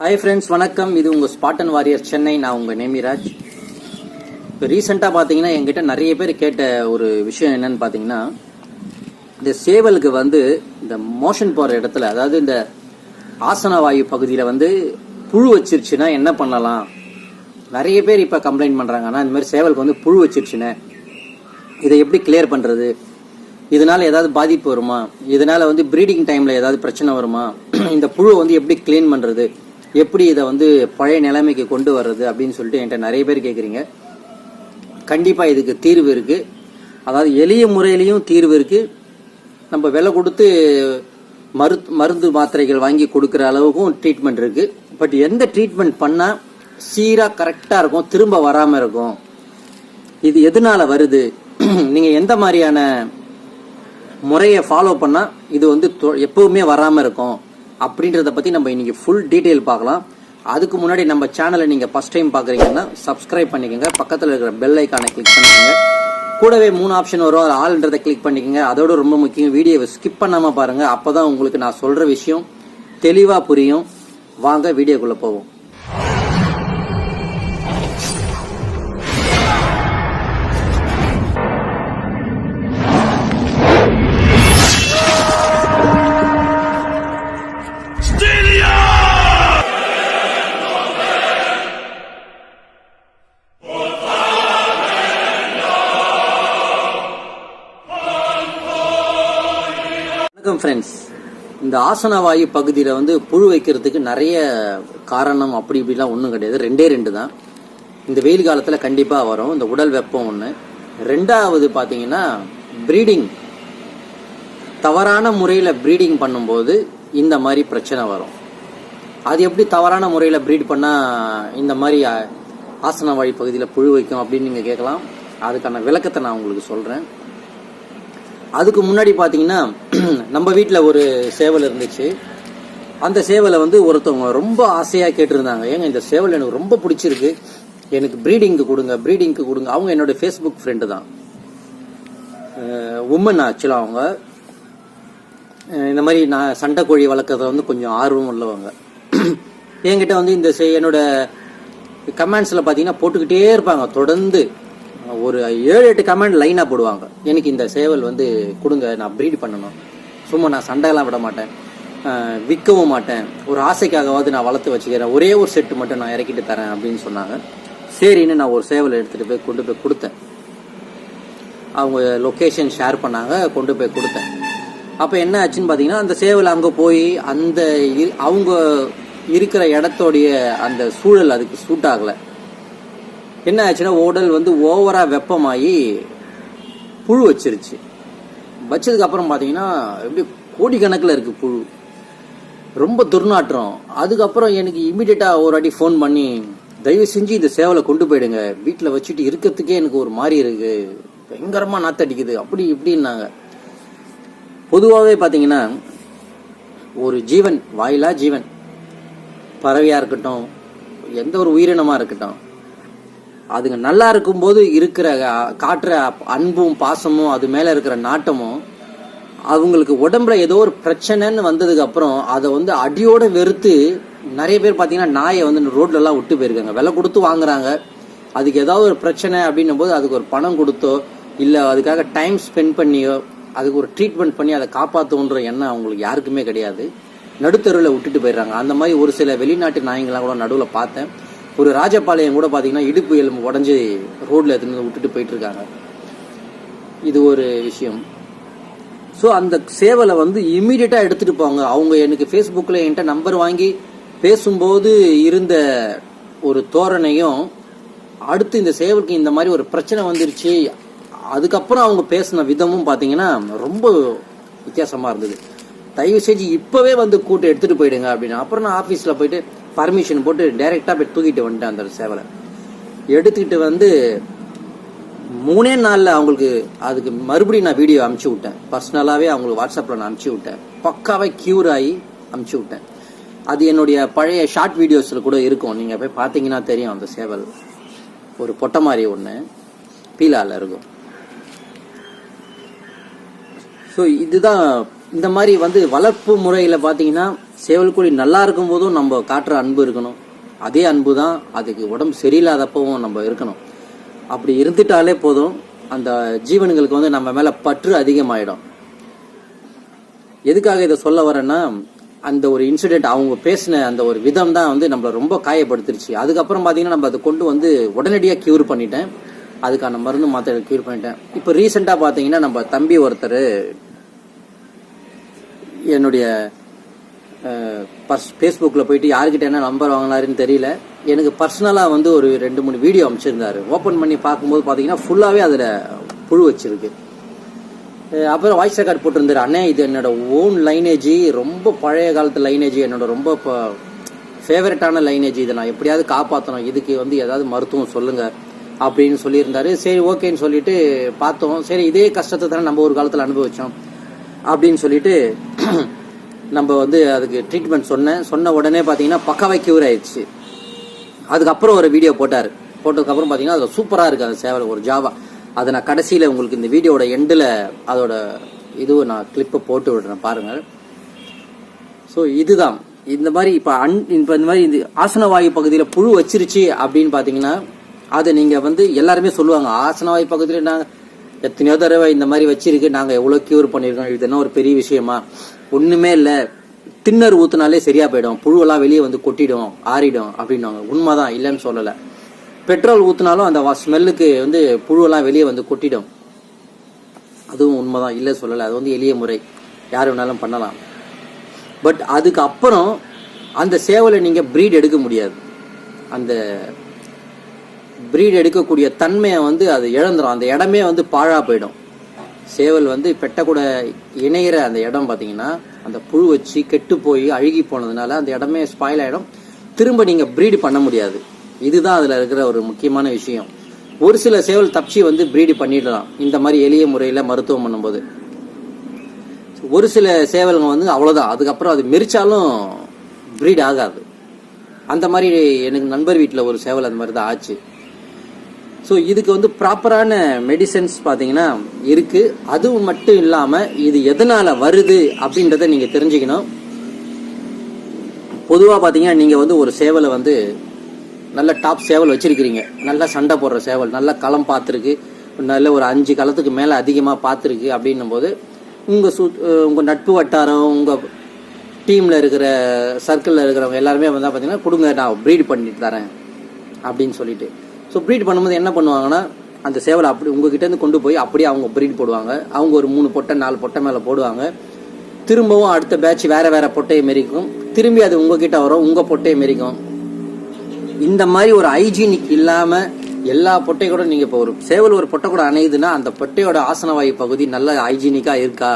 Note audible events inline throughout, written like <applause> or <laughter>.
Hi friends வணக்கம். இது உங்கள் ஸ்பாட்டன் வாரியர் சென்னை நான் உங்கள் நேமிராஜ். இப்போ ரீசெண்டாக பார்த்தீங்கன்னா என்கிட்ட நிறைய பேர் கேட்ட ஒரு விஷயம் என்னன்னு பார்த்தீங்கன்னா இந்த சேவலுக்கு வந்து இந்த மோஷன் போகிற இடத்துல அதாவது இந்த ஆசன வாயு பகுதியில் வந்து புழு வச்சிருச்சுன்னா என்ன பண்ணலாம்? நிறைய பேர் இப்போ கம்ப்ளைண்ட் பண்ணுறாங்கன்னா இந்த மாதிரி சேவலுக்கு வந்து புழு வச்சிருச்சுன்னு. இதை எப்படி கிளியர் பண்ணுறது இதனால் ஏதாவது பாதிப்பு வருமா? இதனால் வந்து ப்ரீடிங் டைமில் ஏதாவது பிரச்சனை வருமா? இந்த புழு வந்து எப்படி க்ளீன் பண்ணுறது எப்படி இதை வந்து பழைய நிலைமைக்கு கொண்டு வர்றது அப்படின்னு சொல்லிட்டு என்கிட்ட நிறைய பேர் கேட்குறீங்க கண்டிப்பாக இதுக்கு தீர்வு இருக்குது அதாவது எளிய முறையிலையும் தீர்வு இருக்குது நம்ம விலை கொடுத்து மரு மருந்து மாத்திரைகள் வாங்கி கொடுக்குற அளவுக்கும் ட்ரீட்மெண்ட் இருக்குது பட் எந்த ட்ரீட்மெண்ட் பண்ணால் சீராக கரெக்டாக இருக்கும் திரும்ப வராமல் இருக்கும். இது எதனால் வருது? <clears throat> நீங்கள் எந்த மாதிரியான முறையை ஃபாலோ பண்ணால் இது வந்து தொ- எப்பவுமே வராமல் இருக்கும். அப்படின்றத பத்தி நம்ம இன்னைக்கு ஃபுல் டீடைல் பார்க்கலாம். அதுக்கு முன்னாடி நம்ம சேனலை நீங்க ஃபர்ஸ்ட் டைம் பாக்குறீங்கன்னா சப்ஸ்கிரைப் பண்ணிக்கோங்க. பக்கத்துல இருக்கிற பெல் ஐக்கானை கிளிக் பண்ணிக்கோங்க. கூடவே மூணு ஆப்ஷன் வரும். அது ஆல்ன்றதை கிளிக் பண்ணிக்கோங்க. அதோட ரொம்ப முக்கியம் வீடியோவை ஸ்கிப் பண்ணாம பாருங்க. அப்பதான் உங்களுக்கு நான் சொல்ற விஷயம் தெளிவா புரியும். வாங்க வீடியோக்குள்ள போவோம். வணக்கம் ஃப்ரெண்ட்ஸ் இந்த ஆசனவாயு பகுதியில் வந்து புழு வைக்கிறதுக்கு நிறைய காரணம் அப்படி இப்படிலாம் ஒன்றும் கிடையாது. ரெண்டே ரெண்டு தான். இந்த வெயில் காலத்தில் கண்டிப்பாக வரும். இந்த உடல் வெப்பம் ஒன்று ரெண்டாவது பார்த்தீங்கன்னா ப்ரீடிங் தவறான முறையில் ப்ரீடிங் பண்ணும்போது இந்த மாதிரி பிரச்சனை வரும். அது எப்படி தவறான முறையில் ப்ரீட் பண்ணால் இந்த மாதிரி ஆசனவாயு பகுதியில் புழு வைக்கும் அப்படின்னு நீங்கள் கேட்கலாம். அதுக்கான விளக்கத்தை நான் உங்களுக்கு சொல்கிறேன் அதுக்கு முன்னாடி பார்த்தீங்கன்னா <clears throat> நம்ம வீட்டில் ஒரு சேவல் இருந்துச்சு. அந்த சேவலை வந்து ஒருத்தவங்க ரொம்ப ஆசையாக கேட்டிருந்தாங்க. ஏங்க இந்த சேவல் எனக்கு ரொம்ப பிடிச்சிருக்கு. எனக்கு ப்ரீடிங்க்கு கொடுங்க ப்ரீடிங்க்கு கொடுங்க. அவங்க என்னோட ஃபேஸ்புக் ஃப்ரெண்டு தான். உமன் ஆக்சுவலாக அவங்க. இந்த மாதிரி நான் சண்டை கோழி வளர்க்குறதுல வந்து கொஞ்சம் ஆர்வம் உள்ளவங்க. <clears throat> என்கிட்ட வந்து இந்த செ- என்னோட கமெண்ட்ஸில் பார்த்தீங்கன்னா போட்டுக்கிட்டே இருப்பாங்க. தொடர்ந்து ஒரு ஏழு எட்டு கமெண்ட் லைனாக போடுவாங்க. எனக்கு இந்த சேவல் வந்து கொடுங்க நான் ப்ரீட் பண்ணணும். சும்மா நான் சண்டையெல்லாம் விட மாட்டேன். விற்கவும் மாட்டேன். ஒரு ஆசைக்காகவாவது நான் வளர்த்து வச்சுக்கிறேன். ஒரே ஒரு செட்டு மட்டும் நான் இறக்கிட்டு தரேன் அப்படின்னு சொன்னாங்க. சரின்னு நான் ஒரு சேவலை எடுத்துகிட்டு போய் கொண்டு போய் கொடுத்தேன். அவங்க லொக்கேஷன் ஷேர் பண்ணாங்க கொண்டு போய் கொடுத்தேன். அப்போ என்ன ஆச்சுன்னு பார்த்தீங்கன்னா அந்த சேவல் அங்கே போய் அந்த அவங்க இருக்கிற இடத்தோடைய அந்த சூழல் அதுக்கு சூட் ஆகலை. என்ன ஆச்சுன்னா உடல் வந்து ஓவராக வெப்பமாகி புழு வச்சிருச்சு. வச்சதுக்கு அப்புறம் பார்த்தீங்கன்னா எப்படி கோடிக்கணக்கில் இருக்குது புழு. ரொம்ப துர்நாற்றம். அதுக்கப்புறம் எனக்கு இமிடியேட்டாக ஒரு வாட்டி ஃபோன் பண்ணி தயவு செஞ்சு இந்த சேவலை கொண்டு போயிடுங்க. வீட்டில் வச்சுட்டு இருக்கிறதுக்கே எனக்கு ஒரு மாதிரி இருக்குது பயங்கரமாக நாத்தடிக்குது அப்படி இப்படின்னாங்க. பொதுவாகவே பார்த்தீங்கன்னா ஒரு ஜீவன் வாயிலா ஜீவன். பறவையாக இருக்கட்டும் எந்த ஒரு உயிரினமாக இருக்கட்டும் அதுங்க நல்லா இருக்கும்போது இருக்கிற காட்டுற அன்பும் பாசமும் அது மேலே இருக்கிற நாட்டமும் அவங்களுக்கு உடம்புல ஏதோ ஒரு பிரச்சனைன்னு வந்ததுக்கு அப்புறம் அதை வந்து அடியோட வெறுத்து நிறைய பேர் பார்த்தீங்கன்னா நாயை வந்து ரோட்லலாம் விட்டு போயிருக்காங்க. விலை கொடுத்து வாங்குறாங்க. அதுக்கு ஏதாவது ஒரு பிரச்சனை அப்படின்னும் போது அதுக்கு ஒரு பணம் கொடுத்தோ இல்லை அதுக்காக டைம் ஸ்பெண்ட் பண்ணியோ அதுக்கு ஒரு ட்ரீட்மெண்ட் பண்ணி அதை காப்பாற்றுன்ற எண்ணம் அவங்களுக்கு யாருக்குமே கிடையாது. நடுத்தருவில் விட்டுட்டு போயிடுறாங்க. அந்த மாதிரி ஒரு சில வெளிநாட்டு நாய்ங்களாம் கூட நடுவில் பார்த்தேன். ஒரு ராஜபாளையம் கூட பார்த்தீங்கன்னா இடுப்பு எலும்பு உடஞ்சி ரோட்ல எடுத்துன்னு விட்டுட்டு போயிட்டு இருக்காங்க இது ஒரு விஷயம். ஸோ அந்த சேவலை வந்து இம்மீடியட்டாக எடுத்துட்டு போங்க. அவங்க எனக்கு ஃபேஸ்புக்கில் என்கிட்ட நம்பர் வாங்கி பேசும்போது இருந்த ஒரு தோரணையும் அடுத்து இந்த சேவலுக்கு இந்த மாதிரி ஒரு பிரச்சனை வந்துருச்சு. அதுக்கப்புறம் அவங்க பேசின விதமும் பார்த்தீங்கன்னா ரொம்ப வித்தியாசமாக இருந்தது. தயவு செஞ்சு இப்போவே வந்து கூட்டம் எடுத்துகிட்டு போயிடுங்க அப்படின்னு. அப்புறம் நான் ஆஃபீஸில் போயிட்டு பர்மிஷன் போட்டு டைரெக்டாக போய் தூக்கிட்டு வந்துட்டேன் அந்த சேவலை. எடுத்துக்கிட்டு வந்து மூணே நாளில் அவங்களுக்கு அதுக்கு மறுபடியும் நான் வீடியோ அமுச்சு விட்டேன். பர்சனலாகவே அவங்களுக்கு வாட்ஸ்அப்பில் நான் அமுச்சு விட்டேன். பக்காவே க்யூர் ஆகி அமுச்சு விட்டேன். அது என்னுடைய பழைய ஷார்ட் வீடியோஸில் கூட இருக்கும். நீங்கள் போய் பார்த்தீங்கன்னா தெரியும் அந்த சேவல். ஒரு பொட்டை மாதிரி ஒன்று பீலால இருக்கும். ஸோ இதுதான் இந்த மாதிரி வந்து வளர்ப்பு முறையில் பார்த்தீங்கன்னா சேவல் கோழி நல்லா இருக்கும் போதும் நம்ம காட்டுற அன்பு இருக்கணும். அதே அன்பு தான் அதுக்கு உடம்பு சரியில்லாதப்பவும் நம்ம இருக்கணும். அப்படி இருந்துட்டாலே போதும் அந்த ஜீவனுங்களுக்கு வந்து நம்ம மேலே பற்று அதிகமாயிடும். எதுக்காக இதை சொல்ல வரேன்னா அந்த ஒரு இன்சிடென்ட் அவங்க பேசின அந்த ஒரு விதம் தான் வந்து நம்மளை ரொம்ப காயப்படுத்திருச்சு. அதுக்கப்புறம் பார்த்தீங்கன்னா நம்ம அதை கொண்டு வந்து உடனடியாக க்யூர் பண்ணிட்டேன். அதுக்கான மருந்து மாத்திரை க்யூர் பண்ணிட்டேன். இப்போ ரீசெண்டாக பார்த்தீங்கன்னா நம்ம தம்பி ஒருத்தர் என்னுடைய பர்ஸ் ஃபேஸ்புக்கில் போயிட்டு யாருக்கிட்ட என்ன நம்பர் வாங்கினாருன்னு தெரியல. எனக்கு பர்சனலாக வந்து ஒரு ரெண்டு மூணு வீடியோ அமைச்சிருந்தாரு. ஓப்பன் பண்ணி பார்க்கும்போது பார்த்தீங்கன்னா ஃபுல்லாகவே அதில் புழு வச்சிருக்கு. அப்புறம் வாய்ஸ் ரெக்கார்ட் போட்டிருந்தாரு. அண்ணே இது என்னோட ஓன் லைனேஜ் ரொம்ப பழைய காலத்து லைனேஜ் என்னோட ரொம்ப ஃபேவரட்டான லைனேஜ் இதை நான் எப்படியாவது காப்பாற்றணும் இதுக்கு வந்து ஏதாவது மருத்துவம் சொல்லுங்கள் அப்படின்னு சொல்லியிருந்தாரு. சரி ஓகேன்னு சொல்லிட்டு பார்த்தோம். சரி இதே கஷ்டத்தை தானே நம்ம ஒரு காலத்தில் அனுபவித்தோம் அப்படின்னு சொல்லிட்டு நம்ம வந்து அதுக்கு ட்ரீட்மெண்ட் சொன்னேன் சொன்ன உடனே பார்த்தீங்கன்னா பக்காவை கியூர் ஆயிடுச்சு. அதுக்கப்புறம் ஒரு வீடியோ போட்டார். போட்டதுக்கப்புறம் பார்த்தீங்கன்னா அதில் சூப்பராக இருக்குது அந்த சேவல் ஒரு ஜாவா அதை நான் கடைசியில் உங்களுக்கு இந்த வீடியோட எண்டில் அதோட இதுவும் நான் கிளிப்பை போட்டு விடுறேன் பாருங்கள். ஸோ இதுதான். இந்த மாதிரி இப்போ அன் இப்போ இந்த மாதிரி இந்த ஆசனவாயு பகுதியில் புழு வச்சிருச்சு அப்படின்னு பார்த்தீங்கன்னா அதை நீங்கள் வந்து எல்லாருமே சொல்லுவாங்க ஆசனவாயு பகுதியில் நாங்கள் எத்தனையோ தடவை இந்த மாதிரி வச்சிருக்கு நாங்கள் எவ்வளோ கியூர் பண்ணியிருக்கோம் இது என்ன ஒரு பெரிய விஷயமா? ஒன்றுமே இல்லை. திண்ணர் ஊத்துனாலே சரியா போயிடும். புழுவெல்லாம் வெளியே வந்து கொட்டிடும் ஆறிடும் அப்படின்னுவாங்க. உண்மைதான் இல்லைன்னு சொல்லலை. பெட்ரோல் ஊத்துனாலும் அந்த ஸ்மெல்லுக்கு வந்து புழுவெல்லாம் வெளியே வந்து கொட்டிடும். அதுவும் உண்மைதான் இல்லை சொல்லலை. அது வந்து எளிய முறை. யார் வேணாலும் பண்ணலாம். பட் அதுக்கு அப்புறம் அந்த சேவலை நீங்கள் ப்ரீட் எடுக்க முடியாது. அந்த ப்ரீட் எடுக்கக்கூடிய தன்மையை வந்து அது இழந்துடும் அந்த இடமே வந்து பாழாக போயிடும். சேவல் வந்து பெட்டை கூட இணையிற அந்த இடம் பார்த்தீங்கன்னா அந்த புழு வச்சு கெட்டு போய் அழுகி போனதுனால அந்த இடமே ஸ்பாயில் ஆகிடும் திரும்ப நீங்கள் ப்ரீடு பண்ண முடியாது. இதுதான் அதில் இருக்கிற ஒரு முக்கியமான விஷயம். ஒரு சில சேவல் தப்பிச்சு வந்து ப்ரீடு பண்ணிடலாம். இந்த மாதிரி எளிய முறையில் மருத்துவம் பண்ணும்போது. ஒரு சில சேவல்கள் வந்து அவ்வளோதான் அதுக்கப்புறம் அது மெரிச்சாலும் ப்ரீட் ஆகாது. அந்த மாதிரி எனக்கு நண்பர் வீட்டில் ஒரு சேவல் அந்த மாதிரி தான் ஆச்சு. ஸோ இதுக்கு வந்து ப்ராப்பரான மெடிசன்ஸ் பார்த்தீங்கன்னா இருக்குது அதுவும் மட்டும் இல்லாமல் இது எதனால் வருது அப்படின்றத நீங்கள் தெரிஞ்சுக்கணும். பொதுவாக பார்த்தீங்கன்னா நீங்கள் வந்து ஒரு சேவலை வந்து நல்ல டாப் சேவல் வச்சுருக்கிறீங்க. நல்லா சண்டை போடுற சேவல் நல்ல களம் பார்த்துருக்கு. நல்ல ஒரு அஞ்சு களத்துக்கு மேலே அதிகமாக பார்த்துருக்கு அப்படின்னும் போது உங்கள் சு உங்கள் நட்பு வட்டாரம் உங்கள் டீமில் இருக்கிற சர்க்கிளில் இருக்கிறவங்க எல்லாருமே வந்து பார்த்தீங்கன்னா கொடுங்க நான் ப்ரீட் பண்ணிட்டு தரேன் அப்படின்னு சொல்லிட்டு. ஸோ ப்ரீட் பண்ணும்போது என்ன பண்ணுவாங்கன்னா அந்த சேவலை அப்படி உங்ககிட்டேருந்து கொண்டு போய் அப்படியே அவங்க ப்ரீட் போடுவாங்க. அவங்க ஒரு மூணு பொட்டை நாலு பொட்டை மேலே போடுவாங்க. திரும்பவும் அடுத்த பேட்ச் வேற வேற பொட்டையை மெரிக்கும். திரும்பி அது உங்ககிட்ட வரும் உங்க பொட்டையை மெரிக்கும். இந்த மாதிரி ஒரு ஹைஜீனிக் இல்லாம எல்லா பொட்டை கூட நீங்க இப்போ ஒரு சேவல் ஒரு பொட்டை கூட அணையுதுன்னா அந்த பொட்டையோட ஆசனவாயு பகுதி நல்ல ஹைஜீனிக்கா இருக்கா?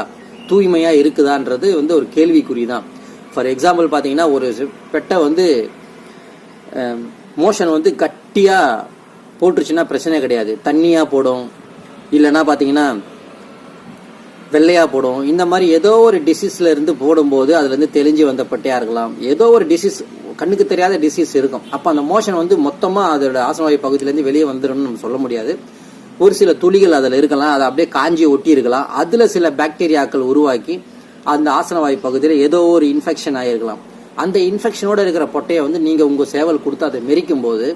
தூய்மையா இருக்குதான்றது வந்து ஒரு கேள்விக்குறி தான். ஃபார் எக்ஸாம்பிள் பாத்தீங்கன்னா ஒரு பெட்டை வந்து மோஷன் வந்து கட்டியா போட்டுருச்சுன்னா பிரச்சனை கிடையாது. தண்ணியாக போடும். இல்லைன்னா பார்த்தீங்கன்னா வெள்ளையாக போடும். இந்த மாதிரி ஏதோ ஒரு டிசீஸில் இருந்து போடும்போது அதுலேருந்து தெளிஞ்சு வந்த பட்டையாக இருக்கலாம். ஏதோ ஒரு டிசீஸ் கண்ணுக்கு தெரியாத டிசீஸ் இருக்கும். அப்போ அந்த மோஷன் வந்து மொத்தமாக அதோட ஆசனவாயு பகுதியிலேருந்து வெளியே வந்துடும் நம்ம சொல்ல முடியாது. ஒரு சில துளிகள் அதில் இருக்கலாம். அதை அப்படியே காஞ்சி ஒட்டி இருக்கலாம். அதில் சில பாக்டீரியாக்கள் உருவாக்கி அந்த ஆசனவாயு பகுதியில் ஏதோ ஒரு இன்ஃபெக்ஷன் ஆகிருக்கலாம் அந்த இன்ஃபெக்ஷனோடு இருக்கிற பொட்டையை வந்து நீங்கள் உங்கள் சேவல் கொடுத்து அதை மெரிக்கும் போது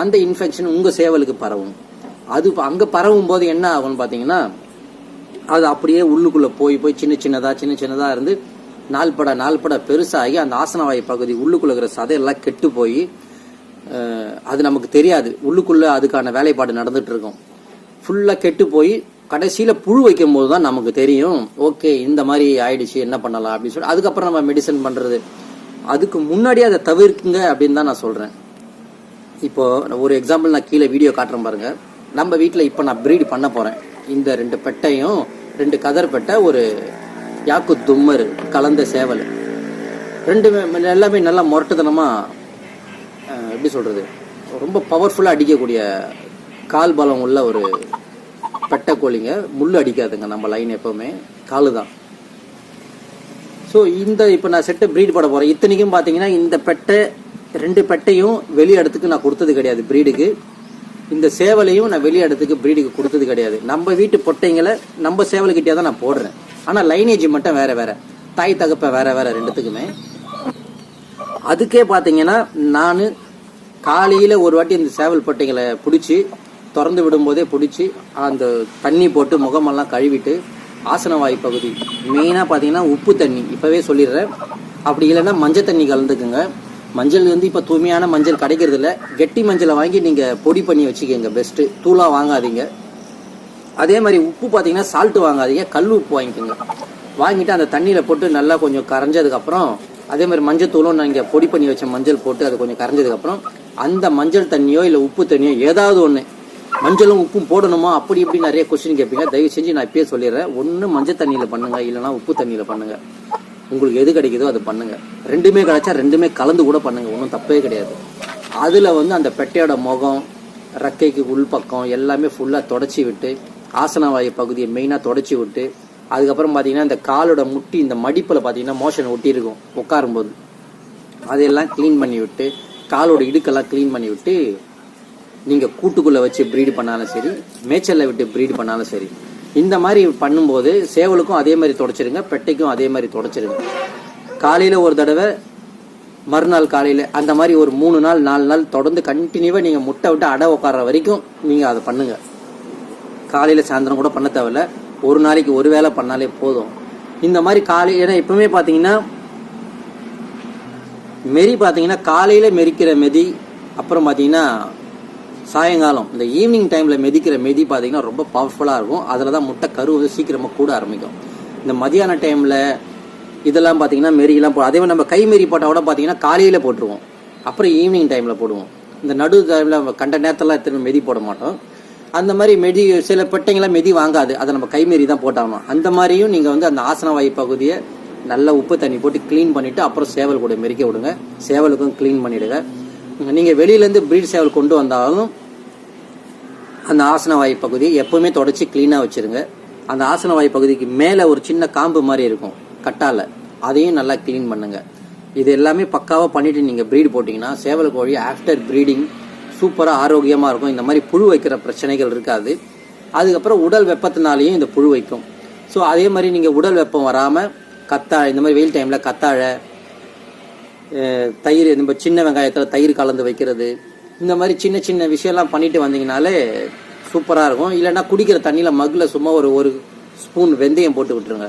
அந்த இன்ஃபெக்ஷன் உங்க சேவலுக்கு பரவும். அது இப்ப அங்க பரவும் போது என்ன ஆகும்னு பாத்தீங்கன்னா அது அப்படியே உள்ளுக்குள்ள போய் போய் சின்ன சின்னதா சின்ன சின்னதா இருந்து நாள்பட நாள்பட பெருசாகி அந்த ஆசனவாய் பகுதி உள்ளுக்குள்ள இருக்கிற சதையெல்லாம் கெட்டு போய் அது நமக்கு தெரியாது. உள்ளுக்குள்ள அதுக்கான வேலைப்பாடு நடந்துட்டு இருக்கும். ஃபுல்லா கெட்டு போய் கடைசியில புழு வைக்கும் போது தான் நமக்கு தெரியும் ஓகே இந்த மாதிரி ஆயிடுச்சு என்ன பண்ணலாம் அப்படின்னு சொல்லி. அதுக்கப்புறம் நம்ம மெடிசன் பண்றது. அதுக்கு முன்னாடியே அதை தவிர்க்குங்க அப்படின்னு தான் நான் சொல்றேன். இப்போ ஒரு எக்ஸாம்பிள் நான் கீழே வீடியோ காட்டுறேன் பாருங்க. நம்ம வீட்டில் இப்போ நான் ப்ரீடு பண்ண போறேன். இந்த ரெண்டு பெட்டையும் ரெண்டு கதர் பெட்டை ஒரு யாக்கு தும்மர் கலந்த சேவல். ரெண்டுமே எல்லாமே நல்லா முரட்டுத்தனமாக எப்படி சொல்றது? ரொம்ப பவர்ஃபுல்லாக அடிக்கக்கூடிய கால் பலம் உள்ள ஒரு பெட்டை கோழிங்க. முள் அடிக்காதுங்க நம்ம லைன் எப்பவுமே. காலு தான் ஸோ இந்த இப்போ நான் செட்டை ப்ரீட் பண்ண போகிறேன் இத்தனைக்கும் பார்த்தீங்கன்னா இந்த பெட்டை ரெண்டு பெட்டையும் வெளி இடத்துக்கு நான் கொடுத்தது கிடையாது ப்ரீடுக்கு இந்த சேவலையும் நான் வெளி இடத்துக்கு ப்ரீடுக்கு கொடுத்தது கிடையாது. நம்ம வீட்டு பொட்டைங்களை நம்ம சேவல்கிட்டே தான் நான் போடுறேன். ஆனால் லைனேஜ் மட்டும் வேறு வேறு. தாய் தகப்பை வேறு வேறு ரெண்டுத்துக்குமே. அதுக்கே பார்த்தீங்கன்னா நான் காலையில் ஒரு வாட்டி இந்த சேவல் பொட்டைங்களை பிடிச்சி திறந்து விடும்போதே பிடிச்சி அந்த தண்ணி போட்டு முகமெல்லாம் கழுவிட்டு ஆசனவாய் பகுதி. மெயினாக பார்த்தீங்கன்னா உப்பு தண்ணி. இப்போவே சொல்லிடுறேன். அப்படி இல்லைன்னா மஞ்சள் தண்ணி கலந்துக்குங்க. மஞ்சள் வந்து இப்போ தூய்மையான மஞ்சள் கிடைக்கிறது இல்லை. கெட்டி மஞ்சளை வாங்கி நீங்கள் பொடி பண்ணி வச்சுக்கோங்க பெஸ்ட்டு தூளாக வாங்காதீங்க. அதே மாதிரி உப்பு பார்த்தீங்கன்னா சால்ட்டு வாங்காதீங்க கல் உப்பு வாங்கிக்கோங்க. வாங்கிட்டு அந்த தண்ணியில் போட்டு நல்லா கொஞ்சம் கரைஞ்சதுக்கப்புறம் அதே மாதிரி மஞ்சள் தூளும் நீங்கள் பொடி பண்ணி வச்ச மஞ்சள் போட்டு அது கொஞ்சம் கரைஞ்சதுக்கப்புறம் அந்த மஞ்சள் தண்ணியோ இல்லை உப்பு தண்ணியோ ஏதாவது ஒன்று மஞ்சளும் உப்பும் போடணுமா? அப்படி இப்படி நிறைய கொஸ்டின் கேட்பீங்க தயவு செஞ்சு நான் இப்பயே சொல்லிடுறேன். ஒன்று மஞ்சள் தண்ணியில் பண்ணுங்க இல்லைனா உப்பு தண்ணியில் பண்ணுங்க. உங்களுக்கு எது கிடைக்குதோ அது பண்ணுங்க. ரெண்டுமே கிடைச்சா ரெண்டுமே கலந்து கூட பண்ணுங்க. ஒன்றும் தப்பே கிடையாது. அதில் வந்து அந்த பெட்டையோட முகம் ரெக்கைக்கு உள்பக்கம் எல்லாமே ஃபுல்லாக தொடச்சி விட்டு ஆசனவாயு பகுதியை மெயினாக தொடச்சி விட்டு அதுக்கப்புறம் பார்த்தீங்கன்னா இந்த காலோட முட்டி இந்த மடிப்பில் பார்த்தீங்கன்னா மோஷன் ஒட்டியிருக்கும் உட்காரும்போது. அதையெல்லாம் க்ளீன் பண்ணி விட்டு காலோட இடுக்கெல்லாம் க்ளீன் பண்ணி விட்டு நீங்கள் கூட்டுக்குள்ளே வச்சு ப்ரீடு பண்ணாலும் சரி மேய்ச்சலில் விட்டு ப்ரீடு பண்ணாலும் சரி இந்த மாதிரி பண்ணும்போது சேவலுக்கும் அதே மாதிரி தொடச்சிருங்க பெட்டைக்கும் அதே மாதிரி தொடச்சிருங்க. காலையில் ஒரு தடவை மறுநாள் காலையில் அந்த மாதிரி ஒரு மூணு நாள் நாலு நாள் தொடர்ந்து கண்டினியூவாக நீங்கள் முட்டை விட்டு அடை உட்கார்ற வரைக்கும் நீங்கள் அதை பண்ணுங்க. காலையில் சாயந்தரம் கூட பண்ண தேவையில்ல. ஒரு நாளைக்கு ஒரு வேளை பண்ணாலே போதும். இந்த மாதிரி காலை ஏன்னா எப்பவுமே பார்த்தீங்கன்னா மெரி பார்த்தீங்கன்னா காலையில் மெரிக்கிற மெதி அப்புறம் பார்த்தீங்கன்னா சாயங்காலம் இந்த ஈவினிங் டைமில் மெதிக்கிற மெதி பார்த்தீங்கன்னா ரொம்ப பவர்ஃபுல்லாக இருக்கும். அதில் தான் முட்டை கரு வந்து சீக்கிரமாக கூட ஆரம்பிக்கும். இந்த மதியான டைமில் இதெல்லாம் பார்த்தீங்கன்னா மெரிலாம் போ அதே மாதிரி நம்ம கை மெரி போட்டால் கூட பார்த்தீங்கன்னா காலையில் போட்டுருவோம். அப்புறம் ஈவினிங் டைமில் போடுவோம். இந்த நடு டைமில் கண்ட நேரத்தெல்லாம் திரும்ப மெதி போட மாட்டோம். அந்த மாதிரி மெதி சில பெட்டைங்களாம் மெதி வாங்காது. அதை நம்ம கைமேறி தான் போட்டாகணும். அந்த மாதிரியும் நீங்கள் வந்து அந்த ஆசனவாயு பகுதியை நல்லா உப்பு தண்ணி போட்டு க்ளீன் பண்ணிவிட்டு அப்புறம் சேவல் கூட மெரிக்க விடுங்க. சேவலுக்கும் க்ளீன் பண்ணிவிடுங்க நீங்கள் வெளியிலேருந்து பிரீட் சேவல் கொண்டு வந்தாலும் அந்த ஆசனவாயு பகுதி எப்பவுமே தொடச்சி க்ளீனாக வச்சுருங்க. அந்த ஆசனவாயு பகுதிக்கு மேலே ஒரு சின்ன காம்பு மாதிரி இருக்கும் கட்டால. அதையும் நல்லா க்ளீன் பண்ணுங்கள் இது எல்லாமே பக்காவாக பண்ணிவிட்டு நீங்கள் ப்ரீட் போட்டிங்கன்னா சேவல் கோழி ஆஃப்டர் ப்ரீடிங் சூப்பராக ஆரோக்கியமாக இருக்கும். இந்த மாதிரி புழு வைக்கிற பிரச்சனைகள் இருக்காது. அதுக்கப்புறம் உடல் வெப்பத்தினாலேயும் இந்த புழு வைக்கும். ஸோ அதே மாதிரி நீங்கள் உடல் வெப்பம் வராமல் கத்தாழை இந்த மாதிரி வெயில் டைமில் கத்தாழை தயிர் நம்ம சின்ன வெங்காயத்தில் தயிர் கலந்து வைக்கிறது. இந்த மாதிரி சின்ன சின்ன விஷயம்லாம் பண்ணிட்டு வந்தீங்கனாலே சூப்பராக இருக்கும். இல்லைன்னா குடிக்கிற தண்ணியில் மகில் சும்மா ஒரு ஒரு ஸ்பூன் வெந்தயம் போட்டு விட்டுருங்க.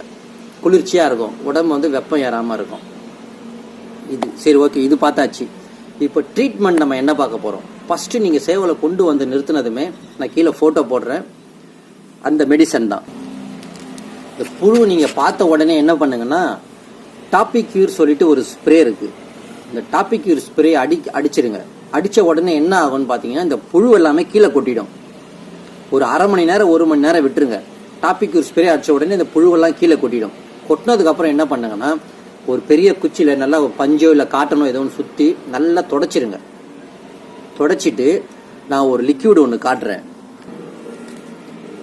குளிர்ச்சியாக இருக்கும். உடம்பு வந்து வெப்பம் ஏறாமல் இருக்கும். இது சரி ஓகே இது பார்த்தாச்சு. இப்போ ட்ரீட்மெண்ட் நம்ம என்ன பார்க்க போகிறோம் ஃபஸ்ட்டு நீங்கள் சேவலை கொண்டு வந்து நிறுத்தினதுமே நான் கீழே ஃபோட்டோ போடுறேன். அந்த மெடிசன் தான். இந்த புழு நீங்கள் பார்த்த உடனே என்ன பண்ணுங்கன்னா டாபிக் கியூர் சொல்லிட்டு ஒரு ஸ்ப்ரே இருக்குது இந்த டாபிக் ஒரு ஸ்ப்ரே அடி அடிச்சிருங்க. அடித்த உடனே என்ன ஆகும்னு பார்த்தீங்கன்னா இந்த புழு எல்லாமே கீழே கொட்டிடும். ஒரு அரை மணி நேரம் ஒரு மணி நேரம் விட்டுருங்க. டாபிக் ஒரு ஸ்ப்ரே அடித்த உடனே இந்த புழுவெல்லாம் கீழே கொட்டிடும். கொட்டினதுக்கப்புறம் என்ன பண்ணுங்கன்னா ஒரு பெரிய குச்சியில் நல்லா பஞ்சோ இல்லை காட்டனோ ஏதோ ஒன்று சுற்றி நல்லா தொடச்சிருங்க. தொடச்சிட்டு நான் ஒரு லிக்யூடு ஒன்று காட்டுறேன்.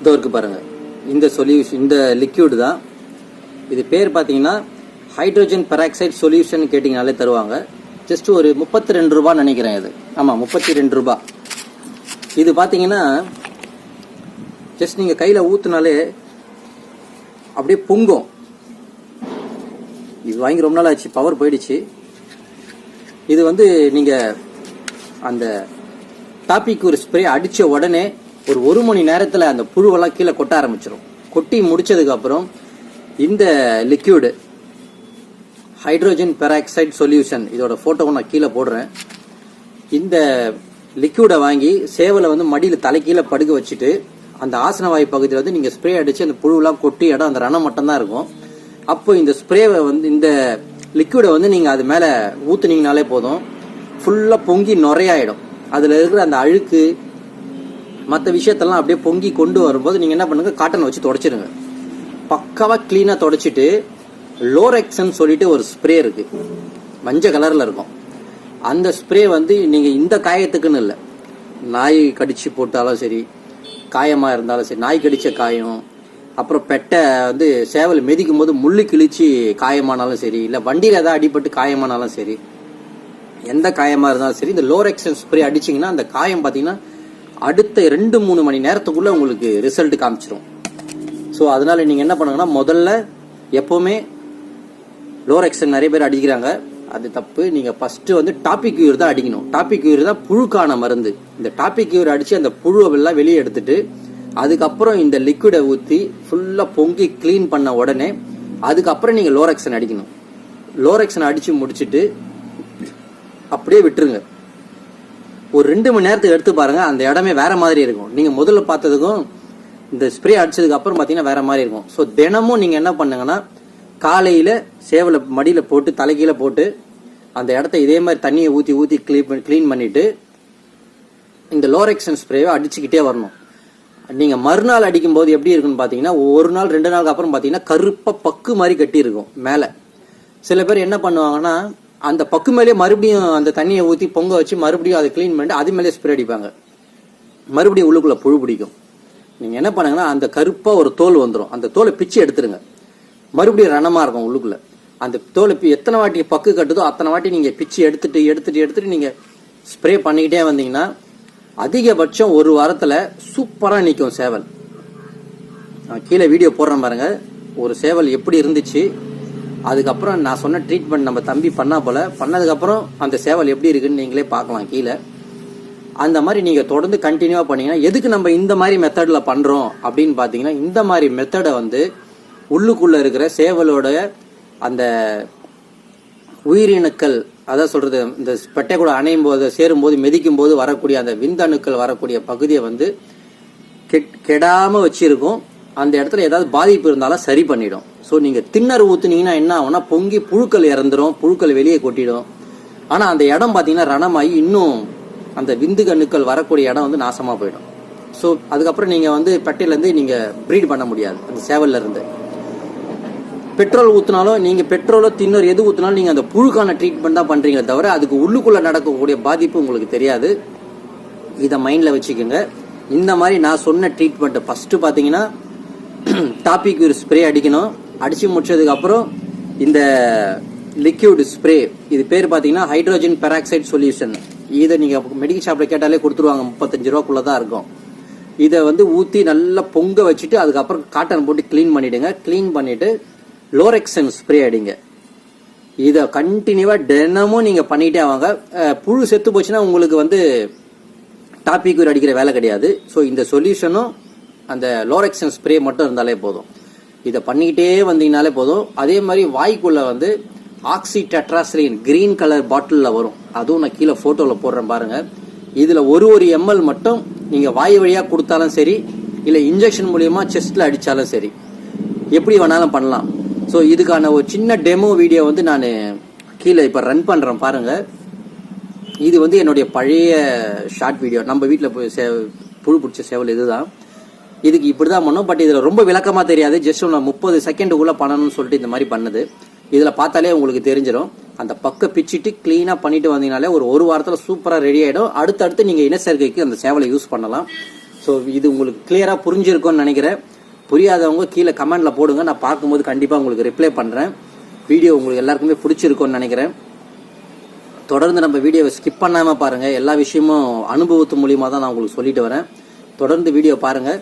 இதோ இருக்கு பாருங்கள் இந்த சொல்யூஷன் இந்த லிக்யூடு தான். இது பேர் பார்த்தீங்கன்னா ஹைட்ரோஜன் பெராக்சைடு சொல்யூஷன் கேட்டிங்கனாலே தருவாங்க. ஜஸ்ட் ஒரு முப்பத்தி ரெண்டு ரூபான்னு நினைக்கிறேன் இது. ஆமாம் முப்பத்தி ரெண்டு ரூபா. இது பார்த்தீங்கன்னா ஜஸ்ட் நீங்கள் கையில் ஊற்றுனாலே அப்படியே பொங்கும். இது வாங்கி ரொம்ப நாள் ஆச்சு பவர் போயிடுச்சு. இது வந்து நீங்கள் அந்த டாப்பிக்கு ஒரு ஸ்ப்ரே அடித்த உடனே ஒரு ஒரு மணி நேரத்தில் அந்த புழுவெல்லாம் கீழே கொட்ட ஆரம்பிச்சிடும் கொட்டி முடிச்சதுக்கப்புறம் இந்த லிக்யூடு ஹைட்ரோஜன் பெராக்சைடு சொல்யூஷன் இதோட ஃபோட்டோவை நான் கீழே போடுறேன். இந்த லிக்யூடை வாங்கி சேவலை வந்து மடியில் தலைக்கீழே படுக்க வச்சுட்டு அந்த ஆசனவாயு பகுதியில் வந்து நீங்கள் ஸ்ப்ரே அடித்து அந்த புழுவெலாம் கொட்டி இடம் அந்த ரணம் மட்டும்தான் இருக்கும். அப்போ இந்த ஸ்ப்ரேவை வந்து இந்த லிக்யூடை வந்து நீங்கள் அது மேலே ஊற்றுனீங்கனாலே போதும். ஃபுல்லாக பொங்கி நுரையாயிடும். அதில் இருக்கிற அந்த அழுக்கு மற்ற விஷயத்தெல்லாம் அப்படியே பொங்கி கொண்டு வரும்போது நீங்கள் என்ன பண்ணுங்கள் காட்டன் வச்சு தொடச்சிடுங்க பக்காவாக க்ளீனாக தொடச்சிட்டு லோரெக்ஸ்ன்னு சொல்லிட்டு ஒரு ஸ்ப்ரே இருக்கு. மஞ்சள் கலரில் இருக்கும். அந்த ஸ்ப்ரே வந்து நீங்கள் இந்த காயத்துக்குன்னு இல்லை. நாய் கடிச்சு போட்டாலும் சரி காயமாக இருந்தாலும் சரி நாய் கடிச்ச காயம் அப்புறம் பெட்டை வந்து சேவல் மிதிக்கும் போது முள்ளு கிழிச்சு காயமானாலும் சரி இல்லை வண்டியில் ஏதாவது அடிபட்டு காயமானாலும் சரி எந்த காயமாக இருந்தாலும் சரி இந்த லோரெக்ஸன் ஸ்ப்ரே அடிச்சிங்கன்னா அந்த காயம் பார்த்தீங்கன்னா அடுத்த ரெண்டு மூணு மணி நேரத்துக்குள்ளே உங்களுக்கு ரிசல்ட் காமிச்சிரும். ஸோ அதனால நீங்கள் என்ன பண்ணுங்கன்னா முதல்ல எப்போவுமே லோரெக்சன் நிறைய பேர் அடிக்கிறாங்க. அது தப்பு. நீங்கள் ஃபஸ்ட்டு வந்து டாபிக் யூர் தான் அடிக்கணும். டாபிக் யூர் தான் புழுக்கான மருந்து. இந்த டாபிக் யூர் அடித்து அந்த புழுவெல்லாம் வெளியே எடுத்துட்டு அதுக்கப்புறம் இந்த லிக்விடை ஊற்றி ஃபுல்லாக பொங்கி க்ளீன் பண்ண உடனே அதுக்கப்புறம் நீங்கள் லோரக்சன் அடிக்கணும். லோரக்சன் அடித்து முடிச்சிட்டு அப்படியே விட்டுருங்க. ஒரு ரெண்டு மணி நேரத்துக்கு எடுத்து பாருங்க அந்த இடமே வேற மாதிரி இருக்கும். நீங்க முதல்ல பார்த்ததுக்கும் இந்த ஸ்ப்ரே அடிச்சதுக்கு அப்புறம் பார்த்தீங்கன்னா வேற மாதிரி இருக்கும். ஸோ தினமும் நீங்க என்ன பண்ணுங்கன்னா காலையில் சேவலை மடியில் போட்டு தலைகீழ போட்டு அந்த இடத்த இதே மாதிரி தண்ணியை ஊற்றி ஊற்றி க்ளீன் க்ளீன் பண்ணிவிட்டு இந்த லோரெக்ஷன் ஸ்ப்ரேவை அடிச்சுக்கிட்டே வரணும். நீங்கள் மறுநாள் அடிக்கும்போது எப்படி இருக்குன்னு பார்த்தீங்கன்னா ஒரு நாள் ரெண்டு நாளுக்கு அப்புறம் பார்த்தீங்கன்னா கருப்பாக பக்கு மாதிரி கட்டியிருக்கும் மேலே. சில பேர் என்ன பண்ணுவாங்கன்னா அந்த பக்கு மேலேயே மறுபடியும் அந்த தண்ணியை ஊற்றி பொங்க வச்சு மறுபடியும் அதை க்ளீன் பண்ணிட்டு அது மேலே ஸ்ப்ரே அடிப்பாங்க. மறுபடியும் உள்ளுக்குள்ளே புழு பிடிக்கும். நீங்கள் என்ன பண்ணுங்கன்னா அந்த கருப்பாக ஒரு தோல் வந்துடும் அந்த தோலை பிச்சு எடுத்துருங்க. மறுபடியும் ரணமா இருக்கும் உள்ளுக்குள்ள. அந்த தோலை எத்தனை வாட்டி பக்கு கட்டுதோ அத்தனை வாட்டி நீங்க பிச்சு எடுத்துட்டு எடுத்துட்டு எடுத்துட்டு நீங்க ஸ்ப்ரே பண்ணிக்கிட்டே வந்தீங்கன்னா அதிகபட்சம் ஒரு வாரத்துல சூப்பரா நிற்கும் சேவல். நான் கீழே வீடியோ போடுறேன் பாருங்க. ஒரு சேவல் எப்படி இருந்துச்சு அதுக்கப்புறம் நான் சொன்ன ட்ரீட்மெண்ட் நம்ம தம்பி பண்ணா போல பண்ணதுக்கப்புறம் அந்த சேவல் எப்படி இருக்குன்னு நீங்களே பார்க்கலாம் கீழே. அந்த மாதிரி நீங்கள் தொடர்ந்து கண்டினியூவாக பண்ணீங்கன்னா எதுக்கு நம்ம இந்த மாதிரி மெத்தடில் பண்ணுறோம் அப்படின்னு பார்த்தீங்கன்னா இந்த மாதிரி மெத்தடை வந்து உள்ளுக்குள்ளே இருக்கிற சேவலோட அந்த உயிரிணுக்கள் அதான் சொல்கிறது இந்த பெட்டை கூட அணையும் போது சேரும்போது மெதிக்கும் மிதிக்கும் போது வரக்கூடிய அந்த விந்தணுக்கள் வரக்கூடிய பகுதியை வந்து கெட்- வச்சுருக்கும். அந்த இடத்துல ஏதாவது பாதிப்பு இருந்தாலும் சரி பண்ணிடும். ஸோ நீங்கள் திண்ணறு ஊற்றுனீங்கன்னா என்ன ஆகும்னா பொங்கி புழுக்கள் இறந்துரும் புழுக்கள் வெளியே கொட்டிடும். ஆனால் அந்த இடம் பார்த்தீங்கன்னா ரணமாகி இன்னும் அந்த விந்து கணுக்கள் வரக்கூடிய இடம் வந்து நாசமாக போயிடும். ஸோ அதுக்கப்புறம் நீங்கள் வந்து பெட்டையிலேருந்து நீங்கள் ப்ரீட் பண்ண முடியாது அந்த சேவல்லேருந்து பெட்ரோல் ஊற்றினாலும் நீங்கள் பெட்ரோலோ தின்னர் எது ஊற்றினாலும் நீங்கள் அந்த புழுக்கான ட்ரீட்மெண்ட் தான் பண்ணுறீங்களே தவிர அதுக்கு உள்ளுக்குள்ளே நடக்கக்கூடிய பாதிப்பு உங்களுக்கு தெரியாது. இதை மைண்டில் வச்சுக்கோங்க. இந்த மாதிரி நான் சொன்ன ட்ரீட்மெண்ட்டை ஃபஸ்ட்டு பார்த்தீங்கன்னா டாபிக் ஒரு ஸ்ப்ரே அடிக்கணும். அடித்து முடிச்சதுக்கப்புறம் இந்த லிக்யூட் ஸ்ப்ரே இது பேர் பார்த்தீங்கன்னா ஹைட்ரோஜன் பெராக்சைடு சொல்யூஷன் இதை நீங்கள் மெடிக்கல் ஷாப்பில் கேட்டாலே கொடுத்துருவாங்க. முப்பத்தஞ்சு ரூபாக்குள்ளே தான் இருக்கும். இதை வந்து ஊற்றி நல்லா பொங்க வச்சுட்டு அதுக்கப்புறம் காட்டன் போட்டு க்ளீன் பண்ணிவிடுங்க க்ளீன் பண்ணிவிட்டு லோரெக்சன் ஸ்ப்ரே அடிங்க. இதை கண்டினியூவாக தினமும் நீங்கள் பண்ணிகிட்டே வாங்க. புழு செத்து போச்சுன்னா உங்களுக்கு வந்து டாபிக் அடிக்கிற வேலை கிடையாது. ஸோ இந்த சொல்யூஷனும் அந்த லோரெக்சன் ஸ்ப்ரே மட்டும் இருந்தாலே போதும். இதை பண்ணிக்கிட்டே வந்தீங்கனாலே போதும். அதே மாதிரி வாய்க்குள்ளே வந்து ஆக்சி டெட்ராஸ்லின் கிரீன் கலர் பாட்டிலில் வரும். அதுவும் நான் கீழே ஃபோட்டோவில் போடுறேன் பாருங்கள் இதில் ஒரு ஒரு எம்எல் மட்டும் நீங்கள் வாய் வழியாக கொடுத்தாலும் சரி இல்லை இன்ஜெக்ஷன் மூலியமா செஸ்ட்டில் அடித்தாலும் சரி. எப்படி வேணாலும் பண்ணலாம். ஸோ இதுக்கான ஒரு சின்ன டெமோ வீடியோ வந்து நான் கீழே இப்போ ரன் பண்ணுறேன் பாருங்கள் இது வந்து என்னுடைய பழைய ஷார்ட் வீடியோ நம்ம வீட்டில் போய் சே புழு பிடிச்ச சேவல் இதுதான். இதுக்கு இப்படி தான் பண்ணோம். பட் இதில் ரொம்ப விளக்கமாக தெரியாது. ஜஸ்ட் நான் முப்பது செகண்டுக்குள்ளே பண்ணணும்னு சொல்லிட்டு இந்த மாதிரி பண்ணது. இதில் பார்த்தாலே உங்களுக்கு தெரிஞ்சிடும் அந்த பக்க பிச்சிட்டு க்ளீனாக பண்ணிட்டு வந்தீங்கனாலே ஒரு ஒரு வாரத்தில் சூப்பராக ரெடி ஆகிடும் அடுத்தடுத்து நீங்கள் இனச்சேர்க்கைக்கு அந்த சேவலை யூஸ் பண்ணலாம். ஸோ இது உங்களுக்கு கிளியராக புரிஞ்சிருக்கும்னு நினைக்கிறேன். புரியாதவங்க கீழே கமெண்டில் போடுங்க. நான் பார்க்கும்போது கண்டிப்பாக உங்களுக்கு ரிப்ளை பண்ணுறேன் வீடியோ உங்களுக்கு எல்லாருக்குமே பிடிச்சிருக்கும்னு நினைக்கிறேன். தொடர்ந்து நம்ம வீடியோவை ஸ்கிப் பண்ணாமல் பாருங்கள் எல்லா விஷயமும் அனுபவத்து மூலியமாக தான் நான் உங்களுக்கு சொல்லிட்டு வரேன். தொடர்ந்து வீடியோ பாருங்க.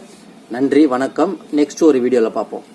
நன்றி வணக்கம். நெக்ஸ்ட் ஒரு வீடியோவில் பார்ப்போம்.